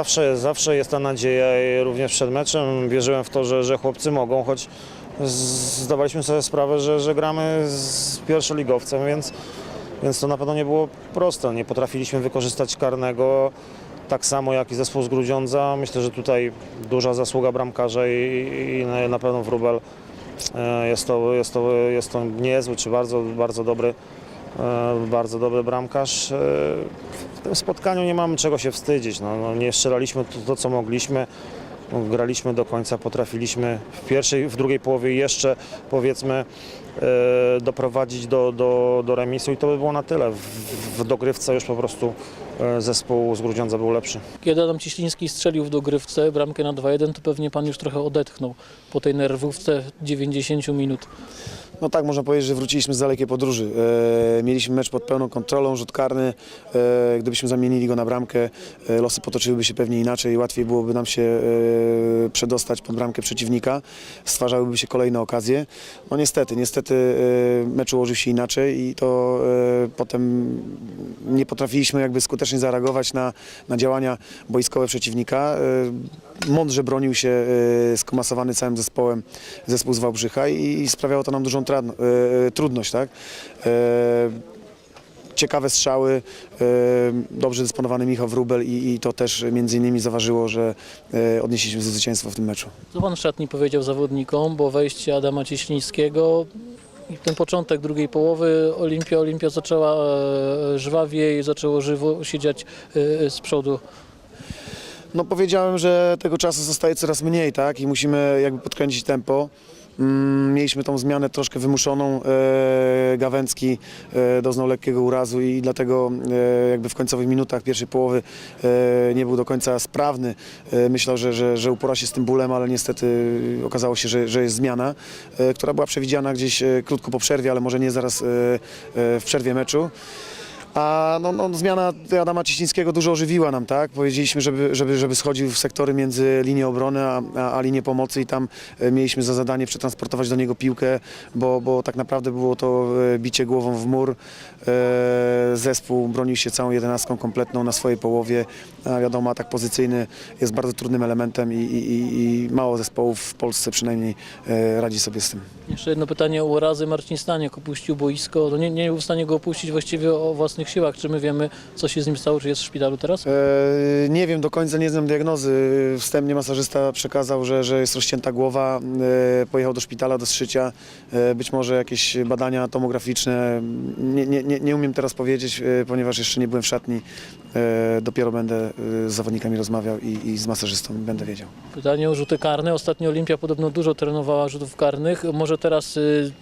zawsze, zawsze jest ta nadzieja i również przed meczem wierzyłem w to, że, że chłopcy mogą, choć zdawaliśmy sobie sprawę, że, że gramy z pierwszoligowcem, więc, więc to na pewno nie było proste. Nie potrafiliśmy wykorzystać karnego tak samo jak i zespół z Grudziądza. Myślę, że tutaj duża zasługa bramkarza i, i na- pewno wróbel e, jest to, jest to, jest to niezły czy bardzo, bardzo dobry bardzo dobry bramkarz. E, W tym spotkaniu nie mamy czego się wstydzić. No, no, nie strzelaliśmy to, to, co mogliśmy. No, Graliśmy do końca, potrafiliśmy w pierwszej, w drugiej połowie jeszcze powiedzmy e, doprowadzić do, do, do remisu i to by było na tyle. W, w dogrywce już po prostu e, zespół z Grudziądza był lepszy. Kiedy Adam Cieśliński strzelił w dogrywce bramkę na 2-1, to pewnie pan już trochę odetchnął po tej nerwówce 90 minut. No tak, można powiedzieć, że wróciliśmy z dalekiej podróży. E, mieliśmy mecz pod pełną kontrolą, rzut karny. E, gdybyśmy zamienili go na bramkę, e, losy potoczyłyby się pewnie inaczej. Łatwiej byłoby nam się e, przedostać pod bramkę przeciwnika. Stwarzałyby się kolejne okazje. No niestety, niestety e, mecz ułożył się inaczej i to e, potem nie potrafiliśmy jakby skutecznie zareagować na, na działania boiskowe przeciwnika. E, mądrze bronił się e, skomasowany całym zespołem zespół z Wałbrzycha i, i sprawiało to nam dużą e, trudność. Tak? Ciekawe strzały, dobrze dysponowany Michał Wróbel i, i to też między innymi zaważyło, że odnieśliśmy zwycięstwo w tym meczu. Co pan w szatni powiedział zawodnikom, bo wejście Adama Cieślińskiego i ten początek drugiej połowy Olimpia, Olimpia zaczęła e, żwawiej, zaczęło żywo siedzieć e, z przodu. No powiedziałem, że tego czasu zostaje coraz mniej, tak? I musimy jakby podkręcić tempo. Mm, Mieliśmy tą zmianę troszkę wymuszoną. E, Gawęcki e, doznał lekkiego urazu i dlatego e, jakby w końcowych minutach pierwszej połowy nie był do końca sprawny. Myślał, że, że, że upora się z tym bólem, ale niestety okazało się, że, że jest zmiana, która była przewidziana gdzieś krótko po przerwie, ale może nie zaraz w przerwie meczu. A no, no, zmiana Adama Ciśnińskiego dużo ożywiła nam, tak? Powiedzieliśmy, żeby, żeby, żeby schodził w sektory między linię obrony a, a, a linię pomocy i tam e, mieliśmy za zadanie przetransportować do niego piłkę, bo, bo tak naprawdę było to e, bicie głową w mur. E, Zespół bronił się całą jedenastką kompletną na swojej połowie, a wiadomo, atak pozycyjny jest bardzo trudnym elementem i, i, i- mało zespołów w Polsce przynajmniej radzi sobie z tym. Jeszcze jedno pytanie o urazy. Marcin Staniek opuścił boisko, no nie, nie był w stanie go opuścić właściwie o własnych siłach. Czy my wiemy, co się z nim stało, czy jest w szpitalu teraz? E, Nie wiem, do końca nie znam diagnozy. Wstępnie masażysta przekazał, że, że jest rozcięta głowa. E, Pojechał do szpitala do zszycia. E, Być może jakieś badania tomograficzne. Nie, nie, nie, nie umiem teraz powiedzieć, e, ponieważ jeszcze nie byłem w szatni. E, Dopiero będę e, z zawodnikami rozmawiał i, i z masażystą będę wiedział. Pytanie o rzuty karne. Ostatnio Olimpia podobno dużo trenowała rzutów karnych. Może teraz y,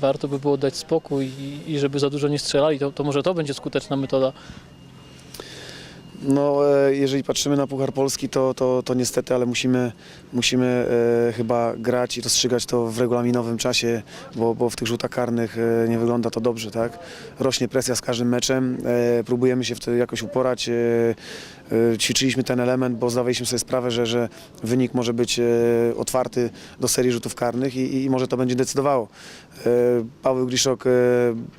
warto by było dać spokój i, i żeby za dużo nie strzelali. To, to może to będzie skuteczna metoda. No, e, jeżeli patrzymy na Puchar Polski, to, to, to niestety, ale musimy, musimy e, chyba grać i rozstrzygać to w regulaminowym czasie, bo, bo w tych rzutach karnych e, nie wygląda to dobrze, tak? Rośnie presja z każdym meczem, e, próbujemy się w to jakoś uporać. E, ćwiczyliśmy ten element, bo zdawaliśmy sobie sprawę, że, że wynik może być e, otwarty do serii rzutów karnych i, i może to będzie decydowało. E, Paweł Griszok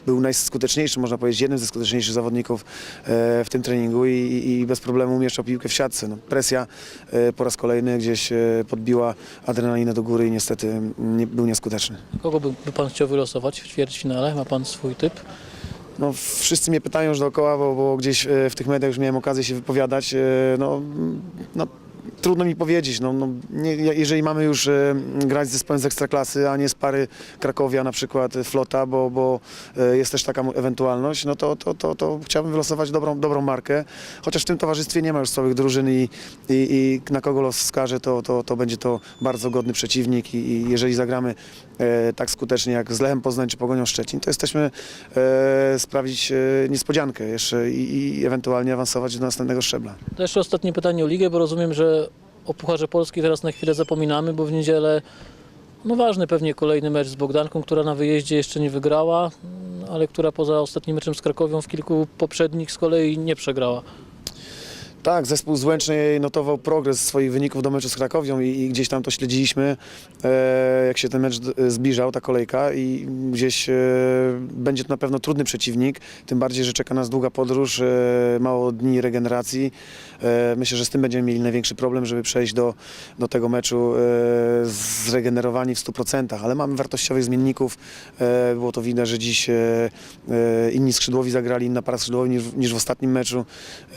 był najskuteczniejszym, można powiedzieć, jednym ze skuteczniejszych zawodników w tym treningu i, i bez problemu umieszczał piłkę w siatce. No, presja po raz kolejny gdzieś podbiła adrenalinę do góry i niestety nie, był nieskuteczny. Kogo by, by pan chciał wylosować w ćwierćfinale? Ma pan swój typ? No, wszyscy mnie pytają już dookoła, bo, bo gdzieś e, w tych mediach już miałem okazję się wypowiadać. e, No, no, trudno mi powiedzieć. No, no, nie, jeżeli mamy już e, grać z zespołem z Ekstraklasy, a nie z pary Krakowia, na przykład e, Flota, bo, bo e, jest też taka ewentualność, no to, to, to, to chciałbym wylosować dobrą, dobrą markę. Chociaż w tym towarzystwie nie ma już słabych drużyn i, i, i na kogo los wskaże, to, to, to będzie to bardzo godny przeciwnik i, i jeżeli zagramy e, tak skutecznie jak z Lechem Poznań czy Pogonią Szczecin, to jesteśmy e, sprawić e, niespodziankę jeszcze i, i ewentualnie awansować do następnego szczebla. To jeszcze ostatnie pytanie o ligę, bo rozumiem, że o Pucharze Polski teraz na chwilę zapominamy, bo w niedzielę no ważny pewnie kolejny mecz z Bogdanką, która na wyjeździe jeszcze nie wygrała, ale która poza ostatnim meczem z Krakowią w kilku poprzednich z kolei nie przegrała. Tak, zespół z Łęcznej notował progres swoich wyników do meczu z Krakowią i, i gdzieś tam to śledziliśmy, e, jak się ten mecz d- zbliżał, ta kolejka i gdzieś e, będzie to na pewno trudny przeciwnik, tym bardziej, że czeka nas długa podróż, e, mało dni regeneracji. E, myślę, że z tym będziemy mieli największy problem, żeby przejść do, do tego meczu e, zregenerowani w 100%, ale mamy wartościowych zmienników, e, było to widać, że dziś e, e, inni skrzydłowi zagrali, inna para skrzydłowi niż, niż w ostatnim meczu,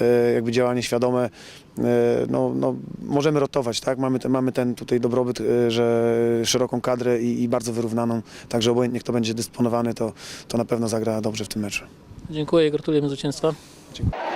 e, jakby działanie świadome. E, No, no, możemy rotować, tak? Mamy, ten, mamy ten tutaj dobrobyt, e, że szeroką kadrę i, i bardzo wyrównaną, także obojętnie kto będzie dysponowany, to, to na pewno zagra dobrze w tym meczu. Dziękuję i gratulujemy zwycięstwa. Dziękuję.